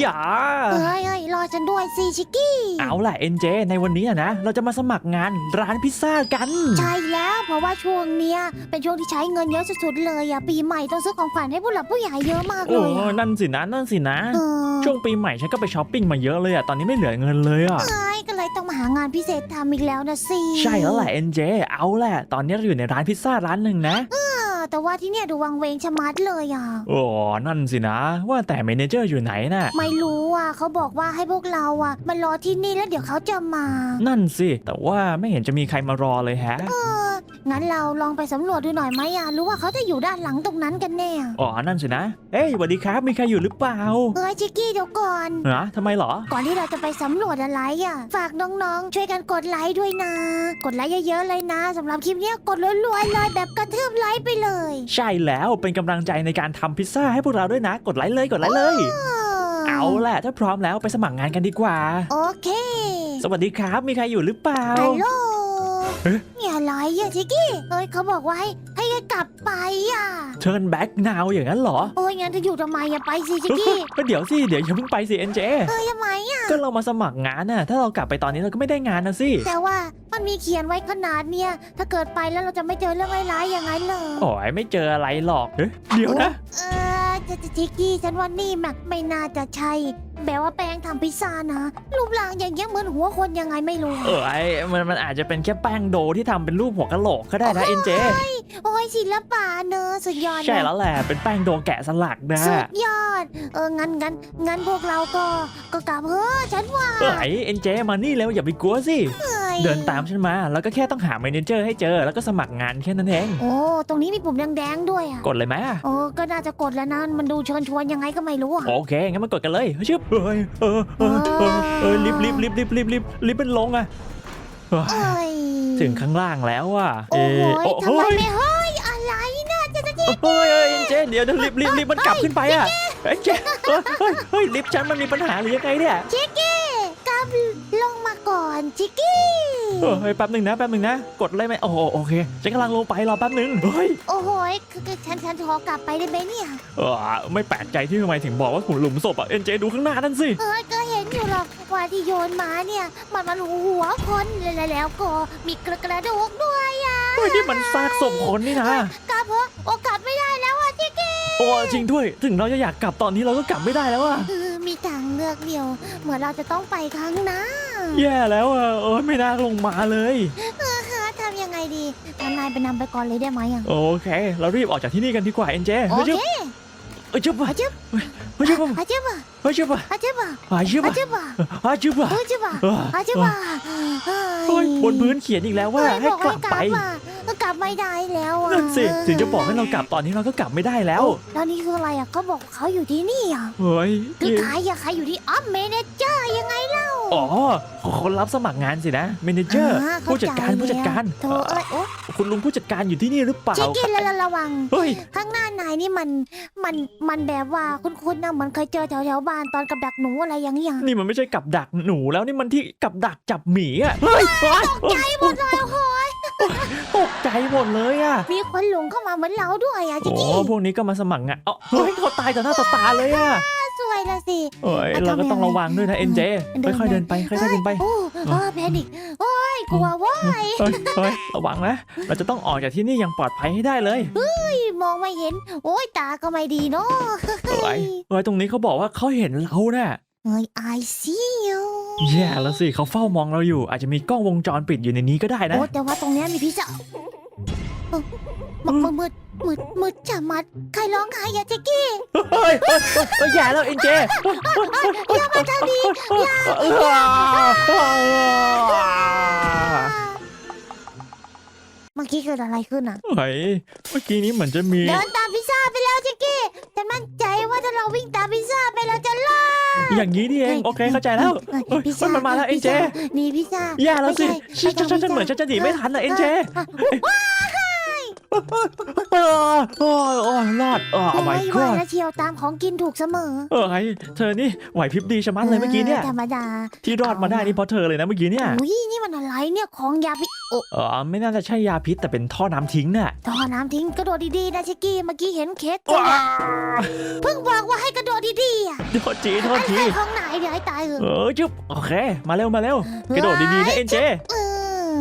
อย่าเอ้ยเอ้ยรอฉันด้วยสิชิกกี้ เอาล่ะเอ็นเจในวันนี้อะนะ เราจะมาสมัครงานร้านพิซซ่ากัน ใช่แล้วเพราะว่าช่วงเนี้ยเป็นช่วงที่ใช้เงินเยอะสุดๆเลยอะปีใหม่ต้องซื้อของขวัญให้ผู้หลักผู้ใหญ่เยอะมากเลโอ้ยอะนั่นสินะนั่นสินะ เออช่วงปีใหม่ฉันก็ไปช้อปปิ้งมาเยอะเลยอะตอนนี้ไม่เหลือเงินเลยอะเอ้ยก็เลยต้องมาหางานพิเศษทำอีกแล้วนะสิใช่แล้วแหละเอ็นเจเอาแหละตอนนี้เราอยู่ในร้านพิซซ่าร้านหนึ่งนะเออ แต่ว่าที่เนี่ยดูวังเวงชะมัดเลยอะโอ้นั่นสินะ ว่าแต่เมเนเจอร์อยู่ไหนน่ะ ไม่รู้อะเขาบอกว่าให้พวกเราอะมารอที่นี่แล้วเดี๋ยวเขาจะมา นั่นสิ แต่ว่าไม่เห็นจะมีใครมารอเลยแฮะ เออ งั้นเราลองไปสำรวจดูหน่อยไหมอะรู้ว่าเขาจะอยู่ด้านหลังตรงนั้นกันแน่อ๋อ นั่นสินะ เอ้ยสวัสดีครับ มีใครอยู่หรือเปล่าเอ้ยชิกกี้เดี๋ยวก่อนฮะทำไมเหรอ ก่อนที่เราจะไปสำรวจอะไรอะฝากน้องๆ ช่วยกันกดไลค์ด้วยนะ กดไลค์เยอะๆเลยนะสำหรับคลิปเนี้ยกดรัวๆเลยแบบกระทืบไลค์ไปเลยใช่แล้วเป็นกำลังใจในการทำพิซซ่าให้พวกเราด้วยนะ กดไลค์เลยกดไลค์เลย เอาแหละถ้าพร้อมแล้วไปสมัครงานกันดีกว่า โอเค สวัสดีครับ มีใครอยู่หรือเปล่า ฮัลโหล เอ๊ะมีอะไรอะชิกกี้เอ้ยเขาบอกว่าให้ให้กลับไปอะ Turn back now อย่างนั้นเหรอ โอ้ยงั้นจะอยู่ทำไมอะไปสิชิกกี้ ก็เดี๋ยวสิเดี๋ยวอย่าเพิ่งไปสิเอ็นเจเอ้ยทำไมอะ ก็เรามาสมัครงานน่ะ ถ้าเรากลับไปตอนนี้เราก็ไม่ได้งานนะสิ แต่ว่ามันมีเขียนไว้ขนาดเนี้ยถ้าเกิดไปแล้วเราจะไม่เจอเรื่องร้ายๆอย่างนั้นเลยโอ้ยไม่เจออะไรหรอกเอ๊ะเดี๋ยวนะ เออจะจะชิกกี้ฉันว่านี่แม็กไม่น่าจะใช่ แบบว่าแป้งทำพิซซ่านะ รูปร่างอย่างเงี้ยเหมือนหัวคนยังไงไม่รู้เออไอ้มันมันอาจจะเป็นแค่แป้งโดที่ทำเป็นรูปหัวกะโหลกก็ได้นะเอ็นเจ โอ้ยศิลปะเนอะสุดยอดใช่นะแล้วแหละเป็นแป้งโดแกะสลักนะสุดยอด เอองั้นงั้นงั้นพวกเราก็ก็กลับเฮ้อะฉันว่าเอ้ยเอ็นเจมานี่แล้วอย่าไปกลัวสิเอ้ยเดินตามฉันมา แล้วก็แค่ต้องหาเมเนเจอร์ให้เจอแล้วก็สมัครงานแค่นั้นเอง โอ้ตรงนี้มีปุ่มแดงๆด้วยอะกดเลยไหมโอ้ก็น่าจะกดแล้วนะมันดูเชิญชวนยังไงก็ไม่รู้อะโอเคงั้นมากดกันเลยชึบเฮ้ยเออเออเออเออลิฟต์ลิฟต์ลิฟต์ลิฟต์ลิฟต์ลิฟต์ลิฟต์เป็นลงอะเฮ้ยเอ้ยถึงข้างล่างแล้วอะโอ้โหเอ๊ะทำไมเฮ้ยไม่เฮ้ยอะไรนะจะจะเฮ้ยเฮ้ยเอ็นเจเดี๋ยวเดี๋ยวลิฟต์ลิฟต์ลิฟต์มันกลับขึ้นไปอะเอ็นเจเฮ้ยเฮ้ยเฮ้ยลิฟต์ฉันมันมีปัญหาหรือยังไงเนี่ยชิกกี้กลับลงมาก่ อนชิกกี้ เฮ้ยแป๊บหนึ่งนะแป๊บหนึ่งนะ กดเลยไหมโอ้โหโอเคฉันกำลังลงไปรอแป๊บหนึ่งเฮ้ยโอ้โหคือคือฉันฉันขอกลับไปได้ไหมเนี่ย เออไม่แปลกใจที่ทำไมถึงบอกว่าขุมหลุมศพอะเอ็นเจดูข้างหน้านั่นสิเอ้ยก็เห็นอยู่หรอกว่าที่โยนมาเนี่ย มันมันหัวคนแล้วแล้วก็มีกระกระดูกด้วยอะเฮ้ยนี่มันซากศพคนนี่นะกลับเพราะโอกลับไม่ได้แล้วอะชิกกี้โอ้จริงด้วย ถึงเราจะอยากกลับตอนนี้เราก็กลับไม่ได้แล้วอะเออมีทางเลือกเดียว เหมือนเราจะต้องไปข้างหน้า แย่แล้วอะเออไม่น่าลงมาเลย เออฮะทำยังไงดีงั้นนายไปนำไปก่อนเลยได้ไหมอะโอเค เรารีบออกจากที่นี่กันดีกว่าเอ็นเจโอเฮ้ยเคเอ้ยจุ๊บเฮ้ยอาจิ๊บเฮ้ยจุ๊บอาจิ๊บอะเฮ้ยจุ๊บอาจิ๊บอะเฮ้ยจุ๊บอาจิ๊บอะเฮ้ยจุ๊บเฮ้ยจิ๊บอะเอออาจิ๊บอะเฮ้ยบนพื้นเขียนอีกแล้วว่าให้กลับไปอะกลับไม่ได้แล้วอะนั่นสิถึงจะบอกให้เรากลับตอนนี้เราก็กลับไม่ได้แล้วแล้วนี่คืออะไรอะเขาบอกเขาอยู่ที่นี่อะเฮ้ยคือใครอะใครอยู่ที่ออฟเมเนเจอร์ยังไงเล่า อ๋อ คนรับสมัครงานสินะเมเนเจอร์อ่าเข้ผู้จัดการใจผู้จัดการโธ่เอ้ยโอ้คุณลุงผู้จัดการอยู่ที่นี่หรือเปล่าชิคกี้นระระวัง เฮ้ย ข้างหน้านายนี่มันมันมันแบบว่าคุ้นๆนะเหมือนเคยเจอแถวแถวๆบ้านตอนกับดักหนูอะไรอย่างเงี้ยนี่มันไม่ใช่กับดักหนูแล้วนี่มันที่กับดักจับหมีอะ เฮ้ยตกใจหมดเลยโอ้ยตกใจหมดเลยอะ มีคนหลงเข้ามาเหมือนเราด้วยอะชิคโอ้กี้พวกนี้ก็มาสมัครงานเอ้าเฮ้ยเขาตายต่อหน้าต่อตาเลยอะ สวยละสิเอ้ยแล้วเราก็ทำยังไง ต้องระวังด้วยนะเอ็นเจเดินค่อยๆไปเดินไปค่อยๆเดินไป โอ้เออแพนิกโอ้ยกลัวเว่าเฮ้ยเฮ้ยระวังนะ เราจะต้องออกจากที่นี่อย่างปลอดภัยให้ได้เลยมองไม่เห็น โอ้ยตาก็ไม่ดีเนาะเฮ้ยเฮ้ยตรงนี้เขาบอกว่าเขาเห็นเราน่ะเฮ้ย I see you แย่แล้วสิเขาเฝ้ามองเราอยู่ อาจจะมีกล้องวงจรปิดอยู่ในนี้ก็ได้นะ โอ้แต่ว่าตรงเนี้ยมีพิซซ่าเออมืดมืด มืดมืดจะมัด ใครร้องไห้อะเจ๊กี้เฮ้ยเฮ้ยเฮ้ยเฮ้ยแย่แล้วเอ็นเจอย่ามาทางนี้เมื่อกี้เกิดอะไรขึ้นอะเฮ้ยเมื่อกี้นี้เหมือนจะมี เดินตามพิซซ่าไปแล้วเจ๊กี้ฉันมั่นใจว่าถ้าเราวิ่งตามพิซซ่าไปเราจะรอด อย่างนี้นี่เองโอเคเข้าใจแล้วเฮ้ยเฮ้ยพิซซ่ามันมาแล้วเอ็นเจพิซซ่านี่พิซซ่าแย่แล้วสิไม่ใช่ฉันฉันฉันเหมือนฉันจะหนีไม่ทันนะเอ็นเจ โอ้ยโอ้ยรอดอ๋อโอ้ my ยไหว god แล้วเชียวตามของกินถูกเสมอเอ้ยเธอนี่ไหวพริบดีชะมัดเลยเมื่อกี้เนี่ย ธรรมดาที่รอดมาได้นี่เพราะเธอเลยนะเมื่อกี้เนี่ยอุ้ยนี่มันอะไรเนี่ยของยาพิษโอ้เออไม่น่าจะใช่ยาพิษแต่เป็นท่อน้ำทิ้งน่ะท่อน้ำทิ้งกระโดดดีๆนะชิกกี้เมื่อกี้เห็นเคสตัวเนี่ยเพิ่งบอกว่าให้กระโดดดีๆอะโทษทีโทษไอ้ทีใครของไหนเดี๋ยวให้ตายเหอะเออจุ๊บโอเค มาเร็วมาเร็วกระโดดดีๆนะเอ็นเจ เออ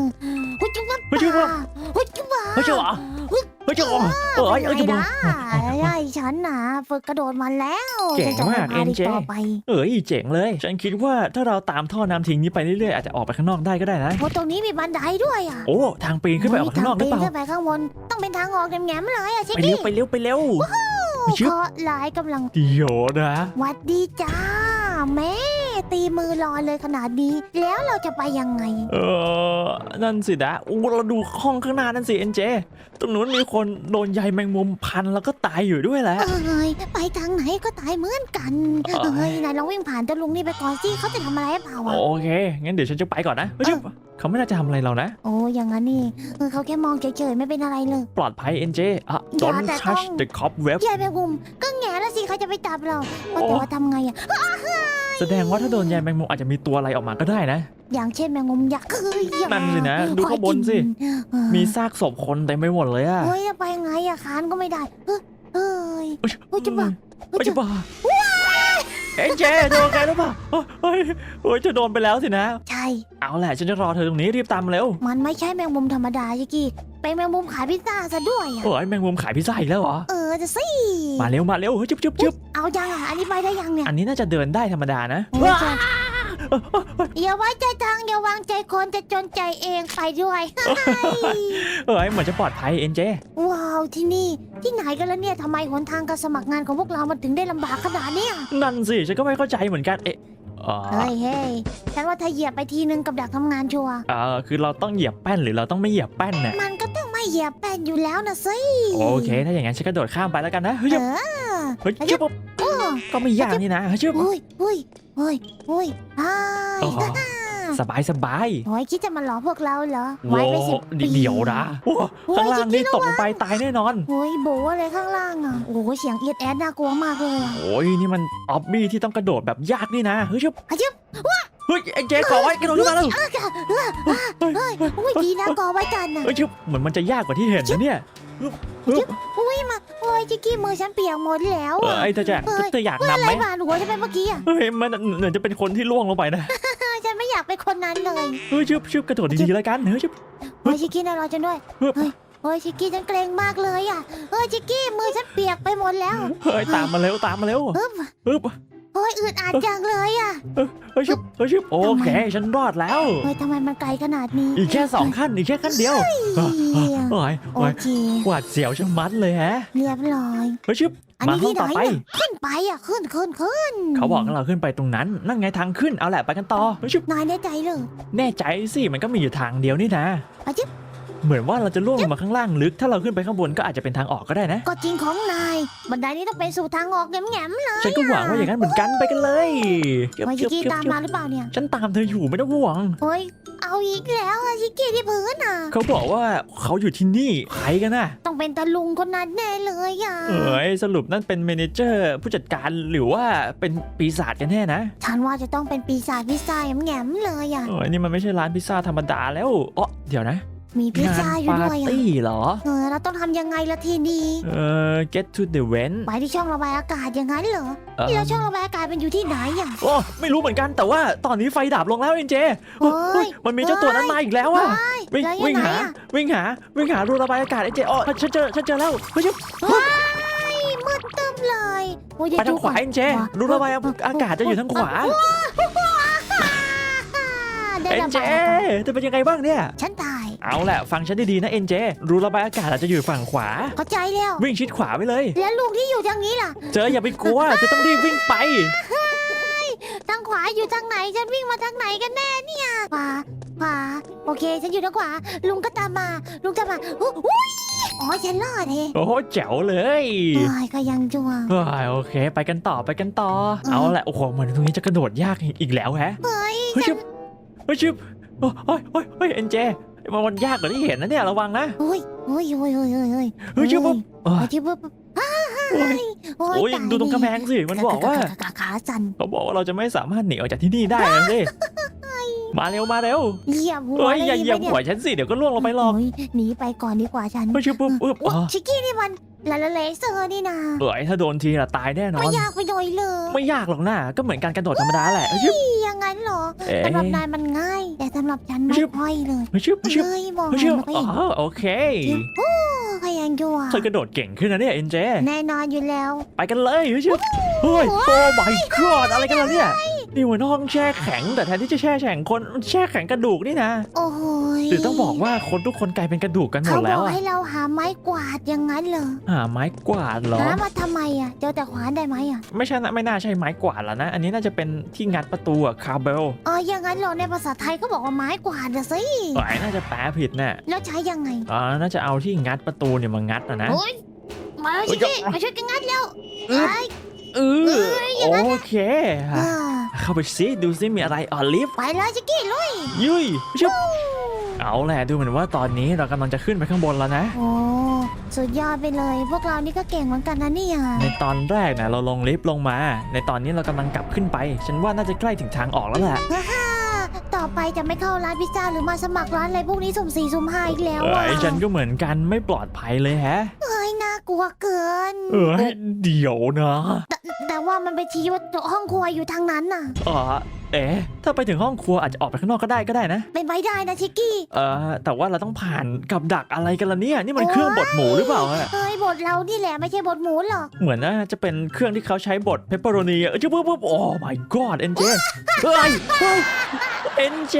หุ่นจุ๊บหุ่นจุ๊บหุ่นจุ๊บเฮ้ยเจ้าเหรอ เฮ้ยเจ้าเหรอเอ้ยเอ้ยไงจะบอกล่ะไอ้ฉันน่ะฝึกกระโดดมาแล้วเก่งฉันจะไม่มากพลาดอีก NJ ต่อไปเอ้ยเจ๋งเลย ฉันคิดว่าถ้าเราตามท่อน้ำทิ้งนี้ไปเรื่อยๆอาจจะออกไปข้างนอกได้ก็ได้นะโอ้ตรงนี้มีบันไดด้วยอะโอ้ทางปีนขึ้นไปออกข้างนอกหรือเปล่าทปีขึ้นไปข้างบนต้องเป็นทางออกแง่มๆเลยอะชิคไปเร็กี้วไปเร็วไปเร็ว ชึบ เคราะห์ร้ายกำลังเดี๋ยวนะ หวัดดีจ้าแม่ ตีมือรอเลยขนาดนี้ แล้วเราจะไปยังไง เออ นั่นสินะอู้เราดูห้องข้างหน้านั่นสิเอ็นเจ ตรงนู้นมีคนโดนใยแมงมุมพันแล้วก็ตายอยู่ด้วยแหละ เอ้ยไปทางไหนก็ตายเหมือนกัน เอ้ย เอ้ยนายลองวิ่งผ่านตะลุงนี่ไปก่อนสิเขาจะทำอะไรให้เปล่าอะ โอเค งั้นเดี๋ยวฉันจะไปก่อนนะเฮ้ยเขาไม่น่าจะทำอะไรเรานะ โอ้อย่างนั้นนี่เออเขาแค่มองเฉยๆไม่เป็นอะไรเลย ปลอดภัยเอ็นเจอะ อย่า don't แต่ touch ต้อง the cobweb ยายแมงมุมก็แง่แล้วสิใครจะไปจับเราว่าแต่ว่าทำไงอะ แสดงว่าถ้าโดนใยแมงมุมอาจจะมีตัวอะไรออกมาก็ได้นะ อย่างเช่นแมงมุมยักษ์เอ้ยอย่านั่นสินะดูข้างบนสิเออมีซากศพคนเต็มไปหมดเลยอะเฮ้ยจะไปไงอะคานก็ไม่ได้เฮ้ยเฮ้ย เอ้ยเฮ้ยจะบ้าเฮ้ยจะบ้า เอ็นเจโดนใครหรือเปล่าเฮ้ยเฮ้ยจะโดนไปแล้วสินะ ใช่ เอาแหละฉันจะรอเธอตรงนี้รีบตามมาเร็วมันไม่ใช่แมงมุมธรรมดาชิกกี้เป็นแมงมุมขายพิซซ่าซะด้วยอะเฮ้ยแมงมุมขายพิซซ่าอีกแล้วเหรอ เออจะสิมาเร็วมาเร็วเฮ้ยจุ๊บจุ๊บจุ๊บเอายังอะอันนี้ไปได้ยังเนี่ยอันนี้น่าจะเดินได้ธรรมดานะโอ้ยจะ อย่าไว้ใจทางอย่าวางใจคนจะจนใจเองไปด้วยเอ้ยเหมือนจะปลอดภัยเอ็นเจ ว้าวที่นี่ ที่ไหนกันแล้วเนี่ยทำไมหนทางการสมัครงานของพวกเรามันถึงได้ลำบากขนาดเนี้ยนั่นสิ ฉันก็ไม่เข้าใจเหมือนกันเอ๊ะอ๋อเฮ้ยเฮ้ยฉันว่าถ้าเหยียบไปทีนึงกับดักทำงานชัวร์เออคือเราต้องเหยียบแป้นหรือเราต้องไม่เหยียบแป้นเนี่ยมันก็ต้องไม่เหยียบแป้นอยู่แล้วนะสิโอเค ถ้าอย่างนั้นฉันกระโดดข้ามไปแล้วกันนะเฮ้ยเอจุ๊บอเฮ้ยจุ๊บโอ้ก็ไม่ยากนี่นะเฮ้ยจุ๊บโอ้ยโอ้ย โอ้ยโอ้ยไอ้อ๋อ สบายสบายโอ้ยคิดจะมาหลอกพวกเราเหรอโว้ไว้ไปสิบปี เดี๋ยวนะโอ้ข้างล่างนี่ตกลงไปตายแน่นอน โอ้ยโบอะไรข้างล่างอะโอ้ยเสียงเอียดแอดน่ากลัวมากเลยอะโอ้ยนี่มันออบบี้ที่ต้องกระโดดแบบยากนี่นะ เฮ้ยจุ๊บอะจุ๊บเฮ้ยไอ้เจขอไว้กระโดดขึ้นมาแล้วเอ้ยเอ้ยเอ้ยเอ้ยโอ้ยดีนะกอไว้กันนะเฮ้ยจุ๊บเหมือนมันจะยากกว่าที่เห็นนะเนี่ยฮึบฮึบโอ้ยมาโอ้ ยจิกกี้มือฉันเปียกหมดแล้วเออะอไอ้เธอจะเฮ้ยเธออยากเมื่อนำไรไหมบาดหัวฉันไปเมื่อกี้อะเฮ้ยมันเหมือนจะเป็นคนที่ล่วงลงไปนะเออฉันไม่อยากเป็นคนนั้นเลยเฮ้ยจุ๊บจุ๊บกระโดดดีๆแล้วกันเฮ้ยจุ๊บโอ้ยจิกกี้น่ารอฉันด้วยฮึบเฮ้ยโอ้ยจิกกี้ฉันเกรงมากเลยอะเฮ้ยจิกกี้มือฉันเปียกไปหมดแล้วเฮ้ยตามมาเร็วตามมาเร็วฮึบฮึบ โอ้ยอึดอัดจังเลยอะ เฮ้ยจุ๊บเฮ้ยจุ๊บโอเค ฉันรอดแล้ว เฮ้ยทำไมมันไกลขนาดนี้อีกแค่สองขั้นอีกแค่ขั้นเดียวเฮ้ยโอ้ยโอโอ้ยเคหวาดเสียวชะมัดเลยฮะเรียบร้อย เฮ้ยชิบอันมานี้ห้อที่งไหนต่อไป เนี่ยขึ้นไปอะขึ้นขึ้นขึ้นเขาบอกให้เราขึ้นไปตรงนั้น นั่นไงทางขึ้นเอาแหละไปกันต่อเฮ้ยชิบนายแน่ใจเลยแน่ใจสิมันก็มีอยู่ทางเดียวนี่นะไปจิ๊บ เหมือนว่าเราจะล่วงลงมาข้างล่างลึก ถ้าเราขึ้นไปข้างบนก็อาจจะเป็นทางออกก็ได้นะ ก็จริงของนาย บันไดนี้ต้องไปสู่ทางออกแง่มๆเลยฉันก็หวังว่าอย่างนั้นเหมือนกันไปกันเลยเก็บโอ้ยชิเก็บกี้เก็บตามเก็บมาหรือเปล่าเนี่ย ฉันตามเธออยู่ไม่ต้องห่วง โอ้ยเอาอีกแล้วอะชิกี้ที่พื้นอะ เขาบอกว่าเขาอยู่ที่นี่ใครกันน่ะ ต้องเป็นตาลุงคนนั้นแน่เลยอะเอ้ยสรุปนั่นเป็นเมเนเจอร์ผู้จัดการหรือว่าเป็นปีศาจกันแน่นะฉันว่าจะต้องเป็นปีศาจพิซซ่าแง่มๆเลยอะเอ้ยนี่มันไม่ใช่ร้านพิซซ่าธรรมดาแล้วอ๋อเดี๋ยวนะ มีพิซงานซ่าอยู่ปาด้ร์วยอะตี้เหรอ เออเราต้องทำยังไงละทีนี้เอ่อ get to the vent ไปที่ช่องระบายอากาศอย่างนั้นเหรอเอ่อแล้วช่องระบายอากาศมันอยู่ที่ไหนอะ โอ้ไม่รู้เหมือนกันแต่ว่าตอนนี้ไฟดับลงแล้วเอ็นเจโอ้ยมันมีเจ้าตัวนั้นมาอีกแล้วอะว้ายวิ่งแล้ววิ่งยังไงหา อะ วิ่งหาวิ่งหารูระบายอากาศเอ็นเจอ๋อฉันเจอฉันเจอแล้วเฮ้ยว้ายมืดตึ๊บเลยโอ้ยเดี๋ยไปทางขวาดูก่อนเอ็นเจรูระบายอากาศจะอยู่ทางขวาได้เอ็นระเจบายอากาศจะเป็นยังไงบ้างเนี่ย ฉันตาย เอาแหละฟังฉันดีๆนะเอ็นเจรูระบายอากาศอาจจะอยู่ฝั่งขวา เข้าใจแล้ว วิ่งชิดขวาไปเลย แล้วลูกที่อยู่ทางนี้ล่ะเจออย่าไปกลัวจะต้องรีบวิ่งไป ทางขวาอยู่ทางไหนฉันวิ่งมาทางไหนกันแน่เนี่ยขวาขวาโอเค ฉันอยู่ทางขวาลุงก็ตามมา ลุงตามมาอุ๊ยอุ๊ยอ๋อฉันรอดเองโอ้โหแจ๋วเลยโอ้ยก็ยังจัวเฮ้ยโอเค ไปกันต่อไปกันต่ออืมเอาแหละโอ้โหเหมือนตรงนี้จะกระโดดยากอีกแล้วแฮะเฮ้ยเฮ้ยชิบเฮ้ยชิบโอ้ยเฮ้ยเฮ้ยเอ็นเจ มันมันยากกว่าที่เห็นนะเนี่ยระวังนะโอ้ยโอ้ยโอ้ยโอ้ยโอ้ยโอ้ยเฮ้ยเชื่อปุ๊บเอ้โอ้ยยชิบปุ๊บโอ้ยโอ้ยโอ้ยตายดูตรงกำแพงสิมันบอกว่าขขขาสั่นเขาบอกว่าเราจะไม่สามารถหนีออกจากที่นี่ได้นะสิมาเร็วมาเร็วเหยียบหัวเฮ้ยเลอย่าเหยียบดีหัไมวฉันสิเดี๋ยวก็ล่วงลงไปหรอกโยหนีไปก่อนดีกว่าฉันเฮ้ยเชื่อปุ๊บปุ๊บโอ้อ๋อชิกกี้นี่มัน ลาลาเลเซอร์นี่นะเอ้ยถ้าโดนทีละตายแน่นอไม่นยากไปหน่อยเลยไม่ยากหรอกนะก็เหมือนการกระโดดธรรมดาแหละเฮ้ยอย่างนั้นเหรอเอ๊ะสำหรับนายมันง่าย แต่สำหรับฉันไม่ชิบค่อยเลยเฮ้ยชื่อเชื่อเฮ้ยมองเฮ้ยชื่อไม่ค่อยอ๋เห็นอโอเคโอ้ก็ยังอยู่อะเธอกระโดดเก่งขึ้นนะเนี่ยเอ็นเจ แน่นอนอยู่แล้ว ไปกันเลยเฮ้ยชื่อเฮ้ยโอ้ my god อะไรกันล่ะเนี่ย นี่มันห้องแช่แข็ง แต่แทนที่จะแช่แข็งคนมันแช่แข็งกระดูกนี่นะ โอ้โหยหรือต้องบอกว่าคนทุกคนกลายเป็นกระดูกกันหมเขาดบแล้อวกอะให้เราหาไม้กวาดอย่างนั้นเหรอหาไม้กวาดเหรอ หามาทำไมอะ เจอแต่ขวานได้ไหมอะไม่ใช่นะไม่น่าใช่ไม้กวาดแล้วนะ อันนี้น่าจะเป็นที่งัดประตูอะคาร์เบลเอออย่างนั้นเหรอในภาษาไทยก็บอกว่าไม้กวาดอะสิเอ้ยน่าจะแปลผิดน่ะแล้วใช้ยังไงอ๋อน่าจะเอาที่งัดประตูเนี่ยมางัดนะนะโอ้ยมาแล้วเฮ้ชิยคกี้มาช่วยกันงัดแล้วอึ๊บไอ้เออโอเคอ่า เข้าไปซิดูซิมีอะไรอ๋อลิฟต์ไปแล้วชิคกี้ลุยยุยชุบเอาแหละดูเหมือนว่าตอนนี้เรากำลังจะขึ้นไปข้างบนแล้วนะ โอ้สุดยอดไปเลย พวกเรานี่ก็เก่งเหมือนกันนะเนี่ยในตอนแรกนะเราลงลิฟต์ลงมา ในตอนนี้เรากำลังกลับขึ้นไป ฉันว่าน่าจะใกล้ถึงทางออกแล้วแหละฮ่าต่อไปจะไม่เข้าร้านพิซซ่าหรือมาสมัครร้านอะไรพวกนี้สุ่มสี่สุ่มห้าอีกแล้วเอ้อะยฉันก็เหมือนกันไม่ปลอดภัยเลยแฮะเฮ้ยน่ากลัวเกิน เอ้ยเดี๋ยวนะแต่แต่ว่ามันไปชี้ว่าห้องครัวอยู่ทางนั้นน่ะ อ๋อเอ๊ะถ้าไปถึงห้องครัวอาจจะออกไปข้างนอกก็ได้ก็ได้นะ เป็นไปได้นะชิคกี้ เออแต่ว่าเราต้องผ่านกับดักอะไรกันล่ะเนี่ย นี่มันเครื่องบดหมูหรือเปล่าอะเฮ้ยบทเรานี่แหละไม่ใช่บทหมูหรอกเหมือนน่าจะเป็นเครื่องที่เขาใช้บดเพปเปอโรนีอะเออจะปุ๊บปุ๊บโอ้ my god เอ็นเจเฮ้ยเฮ้ยเอ็นเจ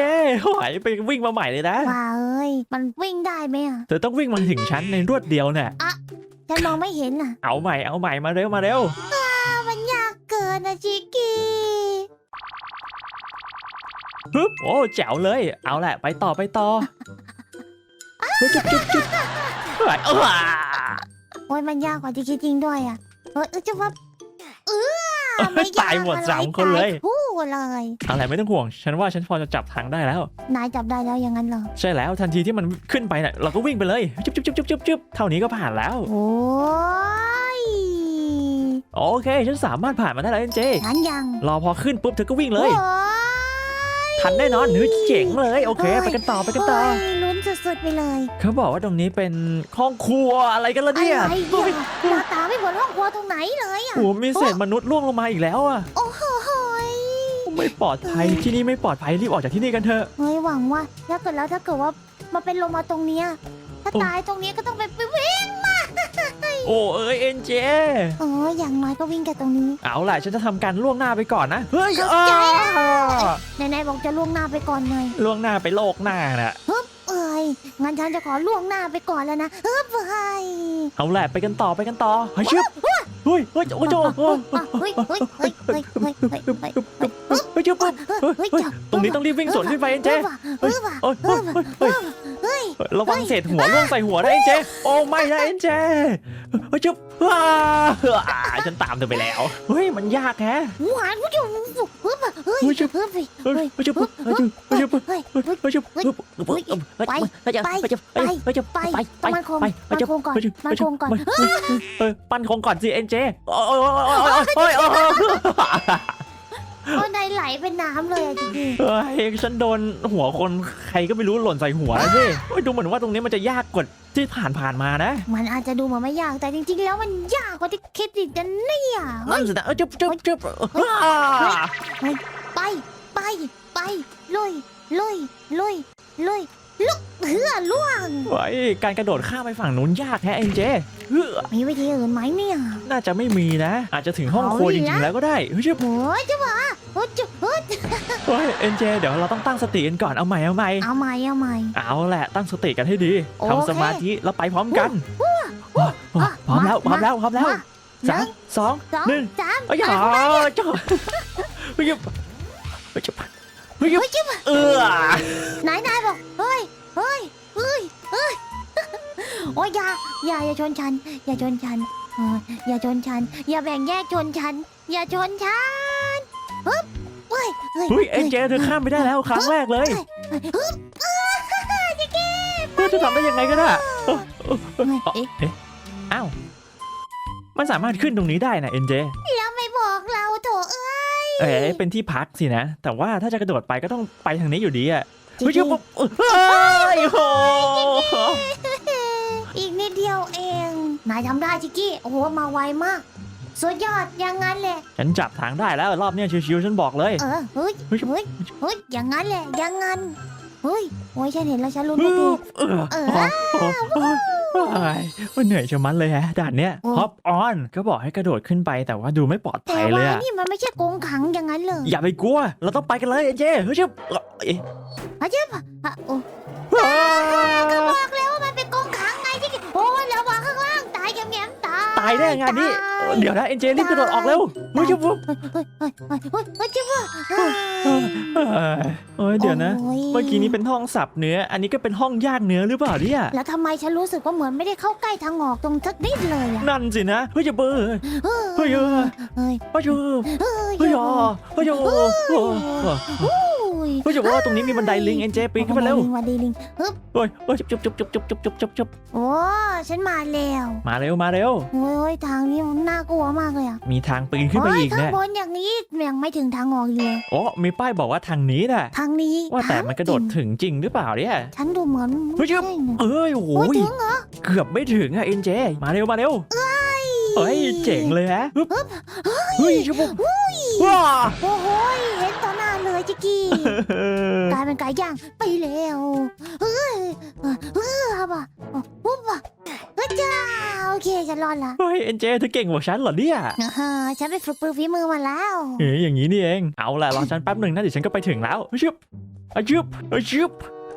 หายไปวิ่งมาใหม่เลยนะ ว้าเอ้ย มันวิ่งได้ไหมอะเธอต้องวิ่งมาถึงฉันในรวดเดียวเนี่ย ฉันมองไม่เห็นอะเอาใหม่เอาใหม่มาเร็วมาเร็วอ้าวมันยากเกินนะชิคกี้ฮึบโอ้แจ๋วเลย เอาแหละไปต่อไปต่อเฮ้ยจุ๊บจุ๊บจุ๊บเฮ้ยเออโอ้ยมันยากกว่าที่คิดจริงด้วยอะเฮ้ยเออจะว่าเออไม่ยากตายหมดสามคนเลย ตา คู่เลย อะไรไม่ต้องห่วง ฉันว่าฉันพอจะจับทางได้แล้ว นายจับได้แล้วอย่างนั้นเหรอ ใช่แล้วทันทีที่มันขึ้นไปเนี่ยเราก็วิ่งไปเลยจุ๊บจุ๊บจุ๊บจุ๊บจุ๊บจุ๊บเท่านี้ก็ผ่านแล้ว โอ้ยโอเคฉันสามารถผ่านมาได้แล้วเอ็นเจฉันยังรอพอขึ้นปุ๊บเธอก็วิ่งเลย โอ้ยทันแน่นอนเฮ้ยเจ๋งเลยโอเค ไปกันต่อไปกันต่อ โยลุ้นสุดๆไปเลยเขาบอกว่าตรงนี้เป็นห้องครัวอะไรกันล่ะเนี่ยอะไรเนี่ยหน้าตาไม่เหมือนห้องครัวตรงไหนเลยอะโอ้โหมีเศษมนุษย์ล่วงลงมาอีกแล้วอะ โอ้โหย ไม่ปลอดภัยที่นี่ไม่ปลอดภัยรีบออกจากที่นี่กันเถอะ เฮ้ยหวังว่าถ้าเกิดแล้วถ้าเกิดว่ามาเป็นลงมาตรงเนี้ยถ้าโอ้ ตายตรงนี้ก็ต้องไปไปวิ่งโอ้เอ้ยเอ็นเจ เอออย่างน้อยก็วิ่งแค่ตรงนี้เอาล่ะฉันจะทำการล่วงหน้าไปก่อนนะ เฮ้ยเข้าอ้าใจไหนๆบอกจะล่วงหน้าไปก่อนเลยล่วงหน้าไปโลกหน้าน่ะ เอ้ยงั้นฉันจะขอล่วงหน้าไปก่อนแล้วนะเฮ้ยเฮ้ยเอาแหละไปกันต่อไปกันต่อเฮ้ยชึบเฮ้ยเฮ้ยโอ้โจโอ้เฮ้ยเฮ้ยเฮ้ยเฮ้ยเฮ้ยเฮ้ยเฮ้ยเฮ้ยเฮ้ยชึบปุ๊บเฮ้ยเฮ้ยตรงนี้ต้องรีบวิ่งสวนขึ้นไปเอ็นเจเฮ้ยว่ะเฮ้ยเฮ้ยเฮ้ยเฮ้ยเฮ้ยระวังเศษหัวล่วงใส่หัวได้เอ็นเจโอ้ไม่นะเอ็นเจเฮ้ยชึบ ว้าอ่าฉันตามเธอไปแล้ว เฮ้ย มันยากแฮะ หวานผู้ชมเฮ้ยเฮ้ยเฮ้ยชึบเฮ้ยเฮ้ยเฮ้ยเฮ้ยชึบเฮ้ยชึบเฮ้ยชึบเฮ้ยเฮ้ยเฮ้ยชึบเฮ้ยชึบเฮ้ยไปไปไปไปไปไปต้องมันคงมันคงก่อนมันคงก่อนเออปั้นคงก่อนสิเอ็นเจโอ้ยโอ้ยโอ้ยโอ้ยโอ้ยโอ้ยโอ้ยนายไหลเป็นน้ำเลยอะจริงเฮ้ยฉันโดนหัวคนใครก็ไม่รู้หล่นใส่หัวแล้วสิโอ้ยดูเหมือนว่าตรงนี้มันจะยากกว่า ที่ผ่านผ่านมานะๆมันอาจจะดูเหมือนไม่ยากแต่จริง ๆ แล้วมันยากกว่าที่คิดอีกนะเนี่ยเฮ้นั่ยนสินะเออจุ๊บจุ๊บจุ๊บไปไปไปลุยลุยลุยลุยลุ กเฮือล่วงเฮ้ยการกระโดดข้ามไปฝั่งนู้นยากแฮะเอ็นเจเฮ้ยมีวิธีอื่นไหมเนี่ย น่าจะไม่มีนะ อาจจะถึงห้องครัวจริงๆแล้วก็ได้เฮ้ยจุ๊บโอ้ยจะว่าโอ้ยจะเฮ้ยเฮ้ยเอ็นเจเดี๋ยวเราต้องตั้งสติกันก่อนเอาใหม่เอาใหม่เอาใหม่เอาใหม่เอาแหละตั้งสติกันให้ดีโอเคทำสมาธิแล้วไปพร้อมกันพร้อมแล้วพร้อมแล้วพร้อมแล้วมาสามสองสองหนึ่งสามเอ้ยอย่าจ้าเฮ้ย เฮ้ยเฮ้ยเฮ้ยเฮ้ยจิ๊บเออนายนายบอก เฮ้ย เฮ้ย เฮ้ย เฮ้ย โอ้ยอย่า อย่าอย่าชนฉัน อย่าชนฉันเอออย่าชนฉัน อย่าแบ่งแยกชนฉัน อย่าชนฉันฮึบเฮ้ยเฮ้ยเฮ้ยเอ็นเจเธอข้ามไปได้แล้วครั้งแรกเลยฮึบเธอจะทำได้ยังไงก็ได้เออเฮ้ยเอ๊ะเอ๊ะอ้าวมันสามารถขึ้นตรงนี้ได้นะเอ็นเจ แล้ว เอ๋เป็นที่พักสินะ แต่ว่าถ้าจะกระโดดไปก็ต้องไปทางนี้อยู่ดีอะจิกเฮ้ยกี้ปุ๊บเฮ้ยโหอีกนิดเดียวเอง นายทำได้จิกกี้ โอ้โห มาไวมาก สุดยอด อย่างนั้นแหละ ฉันจับทางได้แล้วรอบเนี้ยชิวๆฉันบอกเลย เออ เฮ้ย เฮ้ย เฮ้ย เฮ้ย อย่างนั้นแหละ อย่างนั้น เฮ้ย โอ้ยฉันเห็นแล้วฉันรุนเอไม่ดีอเออเออ โอ้โห โอ้ยว่าเหนื่อยชะมัดเลยฮะด่านเนี้ยโอ้ฮอปออนก็บอกให้กระโดดขึ้นไปแต่ว่าดูไม่ปลอดแต่ภัยเลยว่าอะนี่มันไม่ใช่กรงขังอย่างนั้นเลยอย่าไปกลัว เราต้องไปกันเลยเอ็นเจเฮ้ยเจ้าเอ๊ะอาเจ็บอะอะโอ้ว้าก็บอกแล้วว่ามันเป็นกรงขังไงจิกกี้โอ้ยแล้ววางข้างล่างตายแง้มๆตายตายได้งานนี้ตาย เดี๋ยวนะเอ็นเจรีบกระโดดออกเร็วเฮ้ยเจ้าเฮ้ยเฮ้ยเฮ้ยเฮ้ยเฮ้ยเฮ้ยจิบว่ะเฮ้ยเอ้ยเดี๋ยวนะโอ้ยเมื่อกี้นี้เป็นห้องสับเนื้อ อันนี้ก็เป็นห้องย่างเนื้อหรือเปล่าเนี่ยแล้วทำไมฉันรู้สึกว่าเหมือนไม่ได้เข้าใกล้ทางออกตรงสักนิดเลยอะนั่นสินะเฮ้ยจะเบอร์เฮ้ยเฮ้ยเออเฮ้ยเฮ้ยเออเฮ้ยเฮ้ยอ๋อเฮ้ ยโอ้โหโอ้ยเฮ้ยจะบอกว่าตรงนี้มีบันไดลิงเอ็นเจปีนขึ้นมาเร็ววันดีลิงฮึบเฮ้ยเฮ้ยจุบจุบจุบจุบจุบจุบจุบจุบโอ้ฉันมาแล้ว มาเร็วมาเร็วโอ้ยทางนี้มันน่ากลัวมากเลยอะมีทางปีนขึ้นไปโยอีกข้างเนี่ยบนอย่างนี้ยังไม่ถึงทางออกเลยโอ้มีป้ายบอกว่าทางนี้น่ะทางนี้ว่าแต่ทางมันกระโดดถึงจริงหรือเปล่าเนี่ยฉันดูเหมือนเฮ้ยใช่นะเอ้ยโอ้โอ้ยยถึงเหรอเกือบไม่ถึงอะเอ็นเจมาเร็วมาเร็วเฮ้ยเจ๋งเลยฮะฮึบเฮ้ยชุบว้าโอ้โหเห็นต่อหน้าเลย จิกกี้กลายเป็นไก่ย่างไปแล้วเฮ้ยเฮ้ยเฮ้ยป่ะปุ๊บป่ะเฮ้ยจ้าโอเคฉันรอดละเฮ้ยเอ็นเจเธอเก่งกว่าฉันเหรอเนี่ยอ่าฉันไปฝึกปืนฝีมือมาแล้วเฮ้ยอย่างนี้นี่เองเอาล่ะรอฉันแป๊บหนึ่งนะเดี๋ยวฉันก็ไปถึงแล้วชึบอะชึบอะชึบ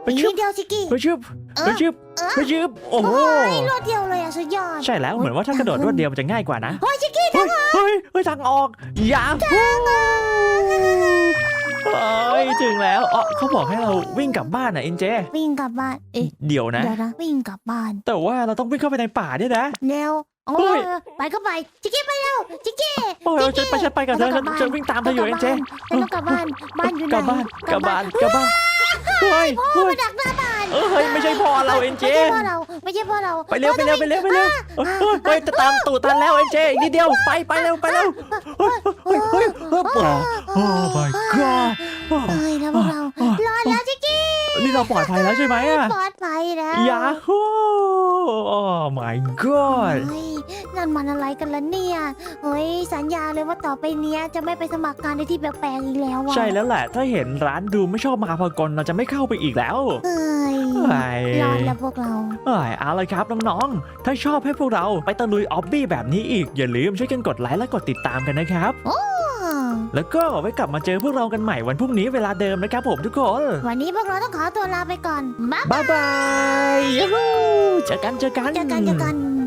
อีอะกชึนิบดเดียวจิกกี้อะชึบเออะอชึบเอออะชึบโอ้โหโอ้ยรวดเดียวเลยอะสุดยอดใช่แล้วเหมือนว่าถ้ากระโดดรวดเดียวมันจะง่ายกว่านะโอ้ยจิกกี้เฮ้ยเฮ้ยเฮ้ยทางออกยาฮู เฮ้ยถึงแล้วอ๋อเขาบอกให้เราวิ่งกลับบ้านอะเอ็นเจ วิ่งกลับบ้าน เอ๊ะเดี๋ยวนะ เดี๋ยวนะวิ่งกลับบ้าน แต่ว่าเราต้องวิ่งเข้าไปในป่าด้วยนะ เร็วโอ้เฮ้ยยไปก็ไปจิกกี้ไปเร็วจิกกี้ โอ้ยฉันไปฉันไปกับเธอฉันฉันวิ่งตามเธออยู่เอ็นเจฉันต้องกลับบ้าน บ้านอยู่ไหนกลับบ้านกลับบ้านกลับบ้านเฮ้ยพ่อเฮ้ย มาดักหน้าบ้าน เออเฮ้ยไม่ใช่พ่อเราเอ็นเจ ไม่ใช่พ่อเราไม่ใช่พ่อเราไปเร็วไปเร็วไปเร็วไปเร็วเฮ้ยเฮ้ยเฮ้ยจะตามตูดตันแล้วเอ็นเจอีกนิดเดียวไปไปเร็วไปเร็วเฮ้ยเฮ้ยเฮ้ยเฮ้ยป่าโอ้ my god เฮ้ยแล้วพวกเรารอดแล้วจิกกี้นี่เราปลอดภัยแล้วใช่ไหมอะปลอดภัยแล้วยาฮูโอ้ my god เฮ้ยนั่นมันอะไรกันล่ะเนี่ยเฮ้ยสัญญาเลยว่าต่อไปเนี้ยจะไม่ไปสมัครงานในที่แปลกๆอีกแล้วอะใช่แล้วแหละ ถ้าเห็นร้านดูไม่ชอบมาพากลเราจะไม่เข้าไปอีกแล้วเฮ้ยเฮ้ ยรอดแล้วพวกเราเอ้ยเอาเลยครับน้องๆ ถ้าชอบให้พวกเราไปตะลุยออบบี้แบบนี้อีก อย่าลืมช่วยกันกดไลค์และกดติดตามกันนะครับอ้อแล้วก็ไว้กลับมาเจอพวกเรากันใหม่วันพรุ่งนี้เวลาเดิมนะครับผมทุกคน วันนี้พวกเราต้องขอตัวลาไปก่อน บ๊ายบายบ๊ายบายยูฮูเจอกันเจอกันเจอกันเจอกัน